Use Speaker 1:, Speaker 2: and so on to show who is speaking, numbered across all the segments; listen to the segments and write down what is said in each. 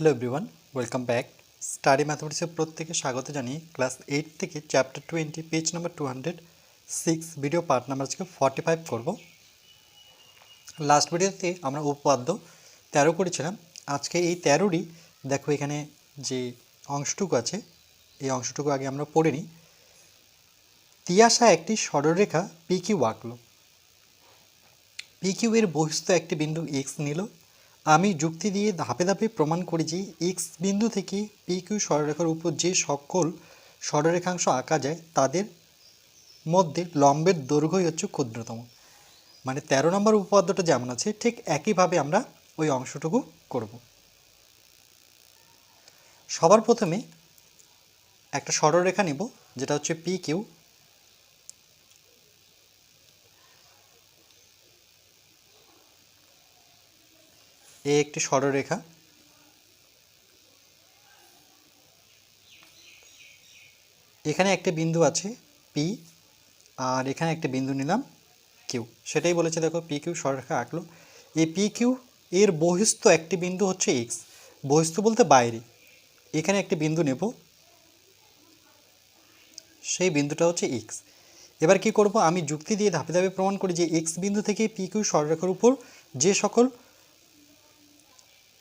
Speaker 1: Hello everyone welcome back study ম্যাথমেটিক্সের প্রত্যেকে স্বাগত জানিয়ে ক্লাস এইট থেকে chapter twenty page number two hundred six video part number আজকে forty five করব। Last ভিডিওতে আমরা উপপাদ্য তেরো করেছিলাম। আজকে এই তেরোরই দেখো এখানে যে অংশটুকু আছে, এই অংশটুকু আগে আমরা পড়ে নিই। তিয়াশা একটি সরলরেখা পি কিউ আঁকলো। পি কিউ এর বহিস্থ একটি বিন্দু এক্স নিল। আমি যুক্তি দিয়ে ধাপে ধাপে প্রমাণ করি যে এক্স বিন্দু থেকে পি কিউ সরলরেখার উপর যে সকল সরলরেখাংশ আঁকা যায়, তাদের মধ্যে লম্বের দৈর্ঘ্যই হচ্ছে ক্ষুদ্রতম। মানে তেরো নম্বর উপপাদ্যটা যেমন আছে, ঠিক একইভাবে আমরা ওই অংশটুকু করব। সবার প্রথমে একটা সরলরেখা নেব, যেটা হচ্ছে পি কিউ এ একটি সরলরেখা এখানে একটা বিন্দু আছে পি আর এখানে একটা বিন্দু নিলাম কিউ সেটাই বলেছে, দেখো পি কিউ সরলরেখা আঁকলো। এই পি কিউ এর বহিস্থ একটি বিন্দু হচ্ছে এক্স বহিস্থ বলতে বাইরে। এখানে একটি বিন্দু নেব। সেই বিন্দুটা হচ্ছে এক্স এবার কি করব? আমি যুক্তি দিয়ে ধাপে ধাপে প্রমাণ করি যে এক্স বিন্দু থেকে পি কিউ সরলরেখার উপর যে সকল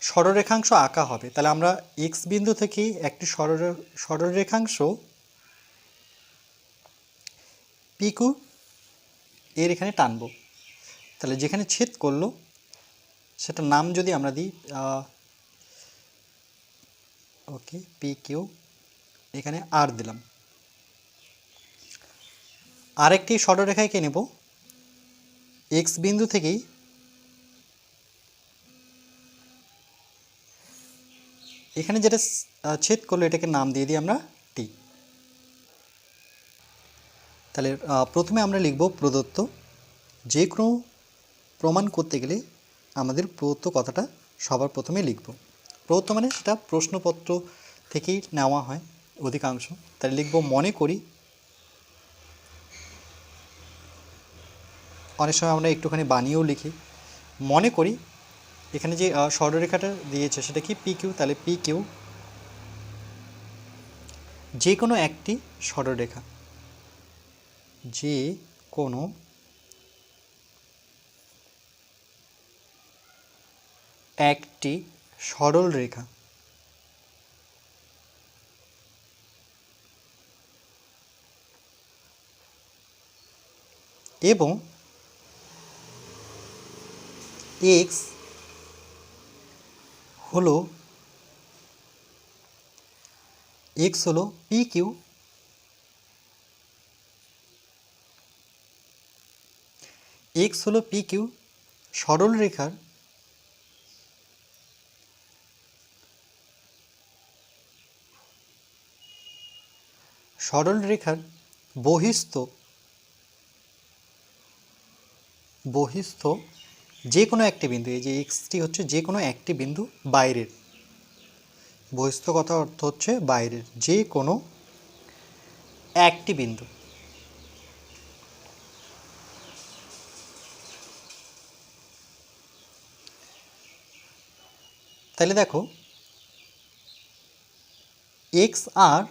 Speaker 1: সরলরেখাংশ আঁকা হবে। তাহলে আমরা এক্স বিন্দু থেকে একটি সরল সরলরেখাংশ পিকু এর এখানে টানবো। তাহলে যেখানে ছেদ করল, সেটার নাম যদি আমরা দিই ওকে পি কিউ এখানে আর দিলাম। আরেকটি সরলরেখায় কে নেব? এক্স বিন্দু থেকেই এখানে যেটা ছেদ করল, এটাকে নাম দিয়ে দিই আমরা টি তাহলে প্রথমে আমরা লিখব প্রদত্ত যে কোনো প্রমাণ করতে গেলে আমাদের প্রদত্ত কথাটা সবার প্রথমে লিখব। প্রদত্ত মানে সেটা প্রশ্নপত্র থেকেই নেওয়া হয় অধিকাংশ। তাহলে লিখব, মনে করি। অনেক সময় আমরা একটুখানি বানিয়েও লিখি। মনে করি এখানে যে সরলরেখাটা দিয়েছে, সেটা কি পি কিউ তাহলে পি কিউ যে কোনো একটি সরলরেখা যে কোনো একটি সরল রেখা এবং এক্স হলো এক্স হলো পি কিউ এক্স হলো পি কিউ সরল রেখার সরল রেখার বহিস্থ বহিস্থ যে কোনো একটি বিন্দু, এই যে এক্সটি হচ্ছে যে কোনো একটি বিন্দু বাইরের। বহিস্থ কথা অর্থ হচ্ছে বাইরের যে কোনো একটি বিন্দু। তাহলে দেখো X R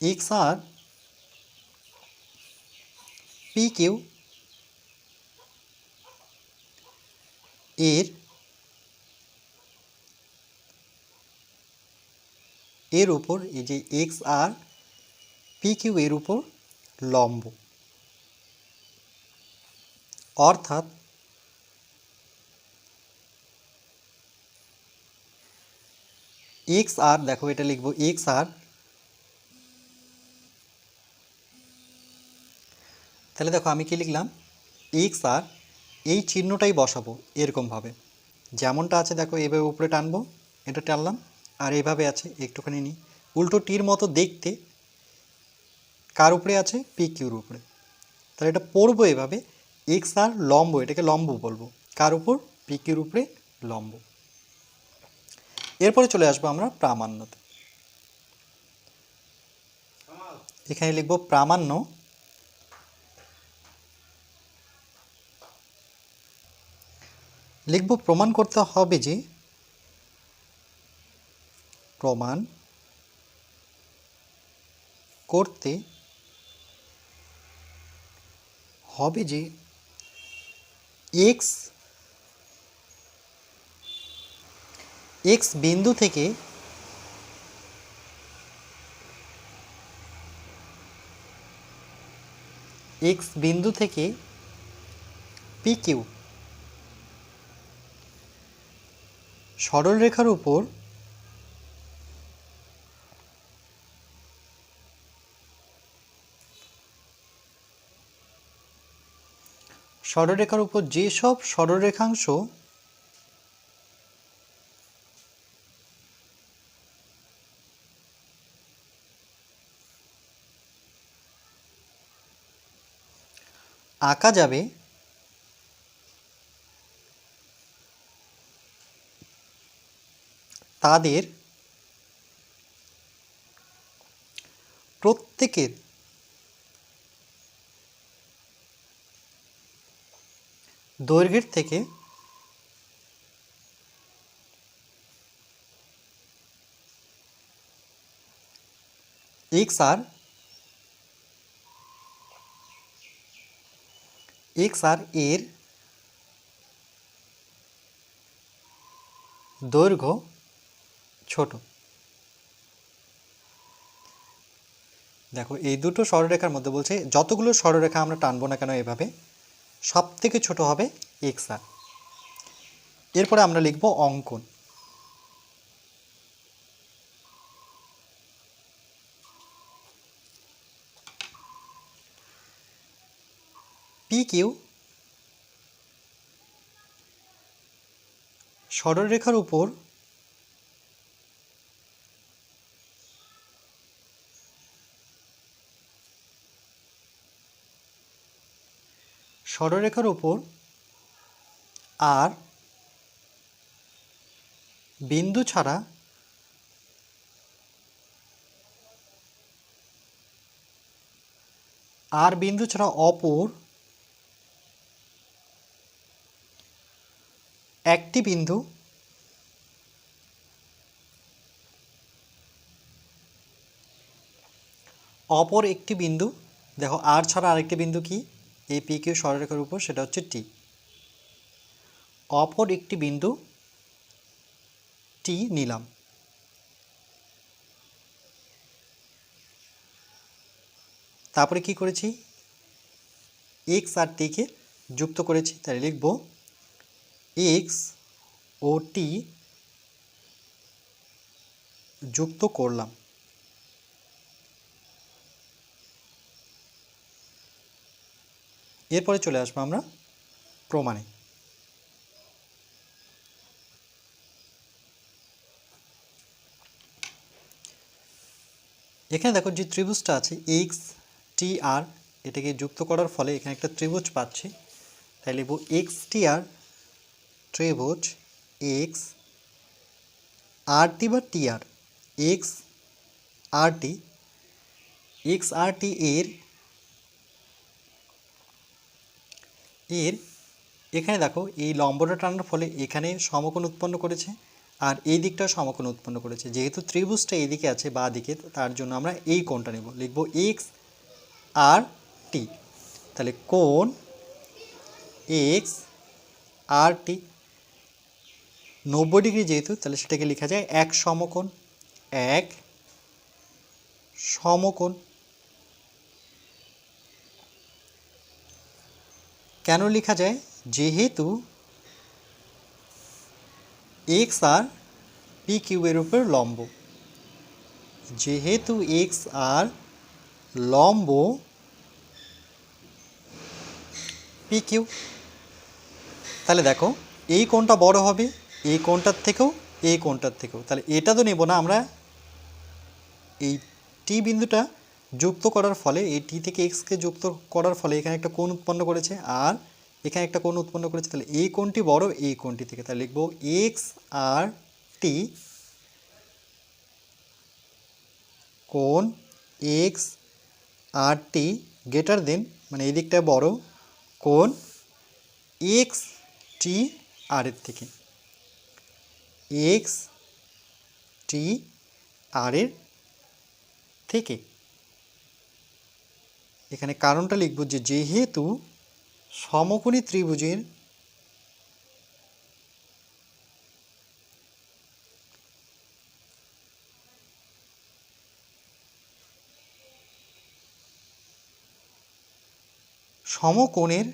Speaker 1: X R P এর এর উপর, এই যে এক্স আর পি কিউ এর উপর লম্ব। অর্থাৎ এক্স আর, দেখো এটা লিখব, এক্স আর তাহলে দেখো আমি কি লিখলাম? এক্স আর এই চিহ্নটাই বসাবো এরকমভাবে যেমনটা আছে দেখো, এভাবে উপরে টানবো, এটা টানলাম, আর এইভাবে আছে, একটুখানি নিই। উল্টো টির মতো দেখতে কার উপরে আছে? পি কিউর উপরে। তাহলে এটা পড়ব এভাবে এক্স আর লম্ব, এটাকে লম্ব বলব। কার উপর? পি কিউর উপরে লম্ব। এরপরে চলে আসব আমরা প্রামাণ্যতে। এখানে লিখব প্রামাণ্য লিখব, প্রমাণ করতে হবে যে, প্রমাণ করতে হবে যে, এক্স এক্স বিন্দু থেকে এক্স বিন্দু থেকে পি কিউ সরলরেখার উপর সরলরেখার উপর যেসব সরলরেখাংশ আঁকা যাবে তাদের প্রত্যেকের দৈর্ঘ্যের থেকে এক্স আর এক্স আর এর দৈর্ঘ্য ছোট। দেখো, এই দুটো সরলরেখার মধ্যে বলছে, যতগুলো সরলরেখা আমরা টানবো না কেন এভাবে সব থেকে ছোট হবে এক্স আর। এরপরে আমরা লিখব অঙ্কন। পি কিউ সরলরেখার উপর সরলরেখার উপর আর বিন্দু ছাড়া আর বিন্দু ছাড়া অপর একটি বিন্দু অপর একটি বিন্দু, দেখো আর ছাড়া আরেকটি বিন্দু কি? এই পি কিউ সরলরেখার উপর, সেটা হচ্ছে টি অপর একটি বিন্দু টি নিলাম। তারপরে কি করেছি? এক্স আর টিকে যুক্ত করেছি তাই লিখব এক্স ও টি যুক্ত করলাম। এরপরে চলে আসব আমরা প্রমাণে। এখানে দেখো যে ত্রিভুজটা আছে এক্স, টি আর, এটাকে যুক্ত করার ফলে এখানে একটা ত্রিভুজ পাচ্ছি। তাই লিখব এক্স, টি আর, ত্রিভুজ, এক্স, আর টি বা টি আর, এক্স, আর টি, এক্স, আর টি এর এর, এখানে দেখো, এই লম্বটা টানার ফলে এখানে সমকোণ উৎপন্ন করেছে আর এই দিকটাও সমকোণ উৎপন্ন করেছে। যেহেতু ত্রিভুজটা এইদিকে আছে বা দিকে, তার জন্য আমরা এই কোণটা নেব। লিখব এক্স আর টি তাহলে কোণ এক্স আর টি নব্বই ডিগ্রি যেহেতু, তাহলে সেটাকে লেখা যায় এক সমকোণ এক সমকোণ। কেন লেখা যায়? যেহেতু এক্স আর পি কিউবের উপর লম্ব। যেহেতু এক্স আর লম্ব পি কিউ তাহলে দেখো, এই কোণটা বড় হবে, এই কোণটার থেকেও, এই কোণটার থেকেও। তাহলে এটা তো নেব না, আমরা এই টি বিন্দুটা যুক্ত করার ফলে এই টি থেকে এক্সকে যুক্ত করার ফলে এখানে একটা কোণ উৎপন্ন করেছে আর এখানে একটা কোণ উৎপন্ন করেছে, তাহলে এই কোণটি বড়, এই কোণটি থেকে। তাহলে লিখব এক্স আর টি কোণ এক্স আর টি গ্রেটার দেন মানে এই দিকটায় বড়, কোণ এক্স টি আর এর থেকে। এক্স টি আর এর থেকে। এখানে কারণটা লিখব যে যেহেতু সমকোণী ত্রিভুজের সমকোণের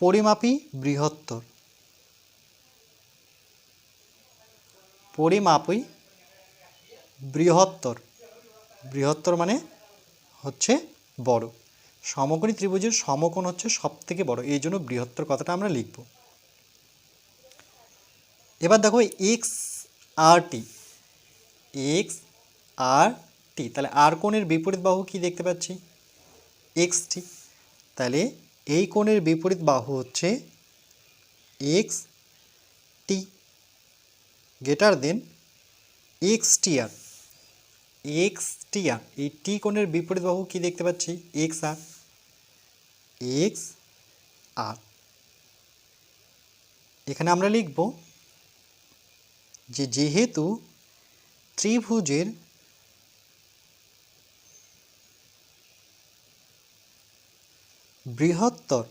Speaker 1: পরিমাপী বৃহত্তর। পরিমাপই বৃহত্তর। বৃহত্তর মানে হচ্ছে বড়। সমকোণী ত্রিভুজের সমকোণ হচ্ছে সব থেকে বড়। এই জন্য বৃহত্তর কথাটা আমরা লিখব। এবার দেখো এক্স আর টি। এক্স আর টি। তাহলে আর কোণের বিপরীত বাহু কি দেখতে পাচ্ছি? X T. তাহলে এই কোণের বিপরীত বাহু হচ্ছে X T. Greater than X T R. X T R, এই টি কোণের বিপরীত বাহু কি দেখতে পাচ্ছি? X R. X R. এখানে আমরা লিখব যে যেহেতু ত্রিভুজের বৃহত্তর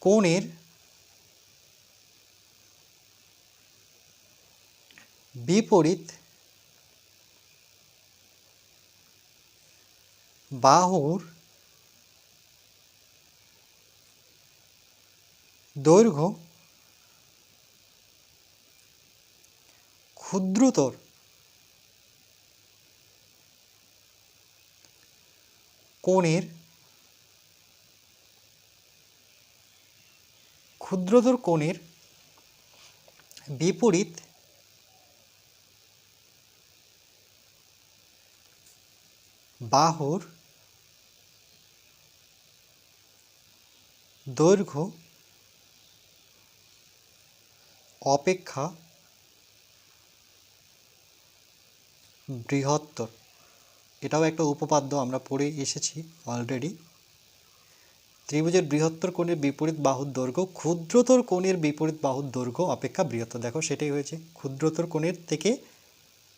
Speaker 1: কোণের বিপরীত বাহুর দৈর্ঘ্য ক্ষুদ্রতর। কোণের ক্ষুদ্রতর কোণের বিপরীত বাহুর দৈর্ঘ্য অপেক্ষা বৃহত্তর। এটাও একটা উপপাদ্য, আমরা পড়ে এসেছি অলরেডি ত্রিভুজের বৃহত্তর কোণের বিপরীত বাহুর দৈর্ঘ্য, ক্ষুদ্রতর কোণের বিপরীত বাহুর দৈর্ঘ্য অপেক্ষা বৃহত্তর। দেখো, সেটাই হয়েছে। ক্ষুদ্রতর কোণের থেকে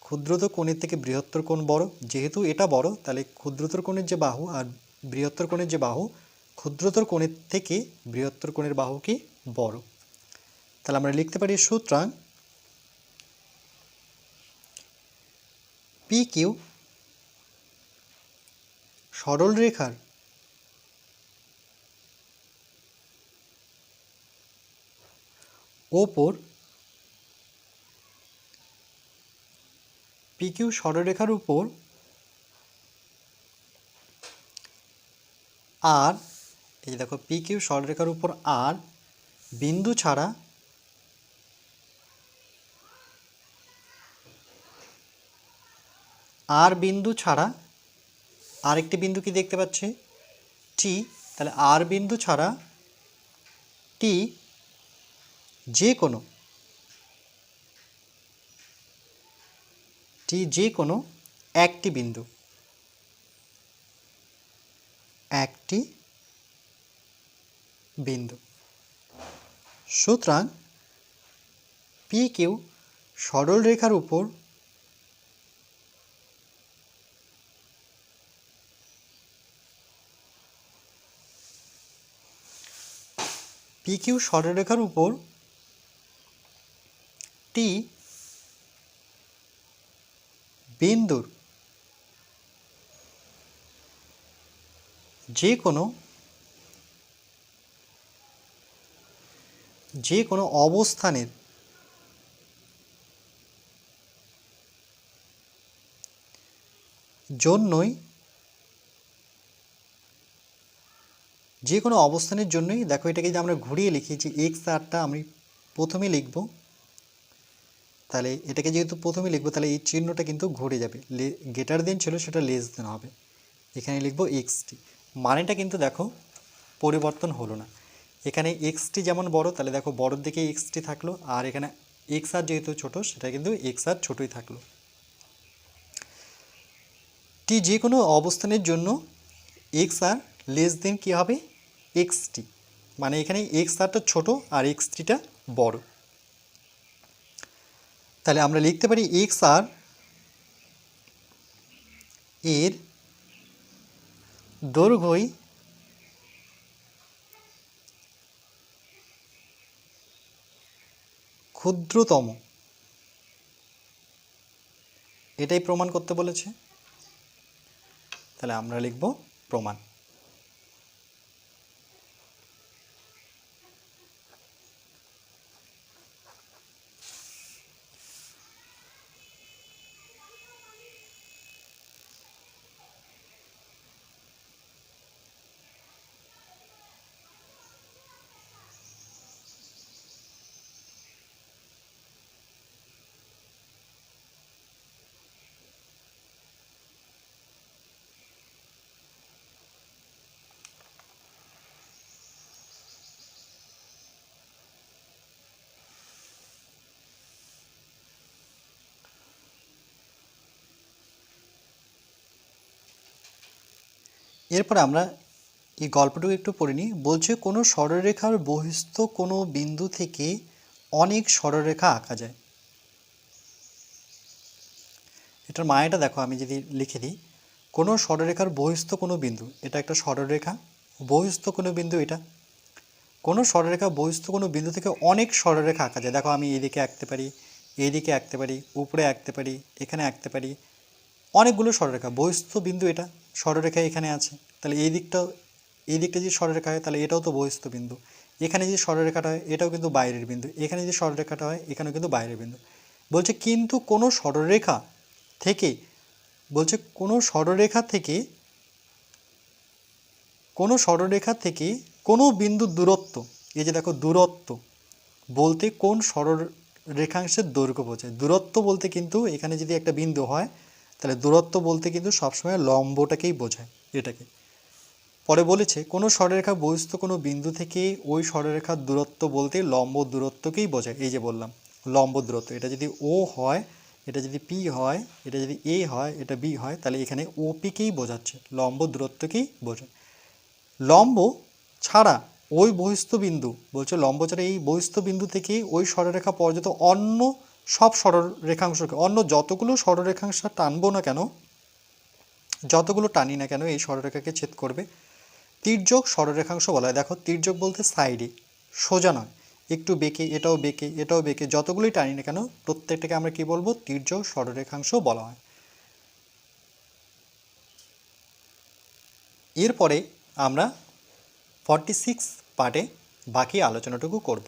Speaker 1: ক্ষুদ্রতর কোণের থেকে বৃহত্তর কোণ বড়। যেহেতু এটা বড়, তাহলে ক্ষুদ্রতর কোণের যে বাহু আর বৃহত্তর কোণের যে বাহু, ক্ষুদ্রতর কোণের থেকে বৃহত্তর কোণের বাহু কি বড়? তাহলে আমরা লিখতে পারি সুতরাং পি কিউ সরল রেখার ওপর পিকিউ সরলরেখার উপর আর এই দেখো পিকিউ সরলরেখার উপর আর বিন্দু ছাড়া আর বিন্দু ছাড়া আরেকটি বিন্দু কি দেখতে পাচ্ছি? টি তাহলে আর বিন্দু ছাড়া টি যে কোনো টি যে কোনো একটি বিন্দু। একটি বিন্দু। সুতরাং পি কিউ সরল রেখার উপর পি কিউ সরলরেখার উপর টি বিন্দুর যে কোনো যে কোনো অবস্থানের জন্যই যে কোনো অবস্থানের জন্যই, দেখো এটাকে যে আমরা ঘুরিয়ে লিখি যে এক্স আরটা আমি প্রথমে লিখব। তাহলে এটাকে যেহেতু প্রথমে লিখব, তাহলে এই চিহ্নটা কিন্তু ঘুরে যাবে। গেটার দেন ছিল সেটা লেস দেন হবে। এখানে লিখব এক্সটি মানেটা কিন্তু দেখো পরিবর্তন হলো না। এখানে এক্সটি যেমন বড়, তাহলে দেখো বড়োর দিকে এক্সটি থাকল, আর এখানে এক্স আর যেহেতু ছোটো, সেটা কিন্তু এক্স আর ছোটোই থাকল। টি যে কোনো অবস্থানের জন্য এক্স আর লেস দেন কী হবে? এক্স টি মানে এখানে এক্স আরটা ছোটো আর এক্স টিটা বড়। তাহলে আমরা লিখতে পারি এক্স আর এর দৈর্ঘ্যই ক্ষুদ্রতম। এটাই প্রমাণ করতে বলেছে। তাহলে আমরা লিখব প্রমাণ। এরপর আমরা এই গল্পটুকু একটু পড়ে নিই। বলছে, কোনো সরলরেখার বহিস্থ কোনো বিন্দু থেকে অনেক সরলরেখা আঁকা যায়। এটার মায়াটা দেখো, আমি যদি লিখে দিই। কোনো সরলরেখার বহিস্থ কোনো বিন্দু, এটা একটা সরলরেখা। বহিস্থ কোনো বিন্দু এটা। কোনো সরলরেখা বহিস্থ কোনো বিন্দু থেকে অনেক সরলরেখা আঁকা যায়। দেখো, আমি এইদিকে আঁকতে পারি এইদিকে আঁকতে পারি, উপরে আঁকতে পারি, এখানে আঁকতে পারি। অনেকগুলো সরলরেখা বহিস্থ বিন্দু এটা সরলরেখা এখানে আছে। তাহলে এই দিকটাও এই দিকটা যদি সরলরেখা হয়, তাহলে এটাও তো বহিস্থ বিন্দু। এখানে যে সরলরেখাটা হয়, এটাও কিন্তু বাইরের বিন্দু। এখানে যে সরলরেখাটা হয়, এখানেও কিন্তু বাইরের বিন্দু। বলছে কিন্তু কোনো সরলরেখা থেকে, বলছে কোনো সরলরেখা থেকে, কোনো সরলরেখা থেকে কোনো বিন্দুর দূরত্ব, এই যে দেখো দূরত্ব, বলতে কোন সরল রেখাংশের দৈর্ঘ্য বোঝায়। দূরত্ব বলতে কিন্তু এখানে যদি একটা বিন্দু হয় তাহলে দূরত্ব বলতে কিন্তু সবসময় লম্বটাকেই বোঝায় এটাকে পরে বলেছে, কোনো সরলরেখা বহিস্থ কোনো বিন্দু থেকে ওই সরলরেখার দূরত্ব বলতে লম্ব দূরত্বকেই বোঝায়। এই যে বললাম, লম্ব দূরত্ব, এটা যদি ও হয়, এটা যদি পি হয়, এটা যদি এ হয়, এটা বি হয়, তাহলে এখানে ওপিকেই বোঝাচ্ছে, লম্ব দূরত্বকেই বোঝায়। লম্ব ছাড়া ওই বহিস্থ বিন্দু, বলছে লম্ব ছাড়া এই বহিস্থ বিন্দু থেকে ওই সরলরেখা পর্যন্ত অন্য সব সরল রেখাংশকে অন্য যতগুলো সরলরেখাংশ টানবো না কেন, যতগুলো টানি না কেন এই সরলরেখাকে ছেদ করবে। তির্যক সরলরেখাংশ বলা হয়। দেখো, তির্যক বলতে সাইডে, সোজা নয়। একটু বেঁকে, এটাও বেঁকে এটাও বেঁকে, যতগুলোই টানি না কেন, প্রত্যেকটাকে আমরা কি বলব? তির্যক সরলরেখাংশ বলা হয়। এরপরে আমরা ফর্টি সিক্স পার্টে বাকি আলোচনাটুকু করব।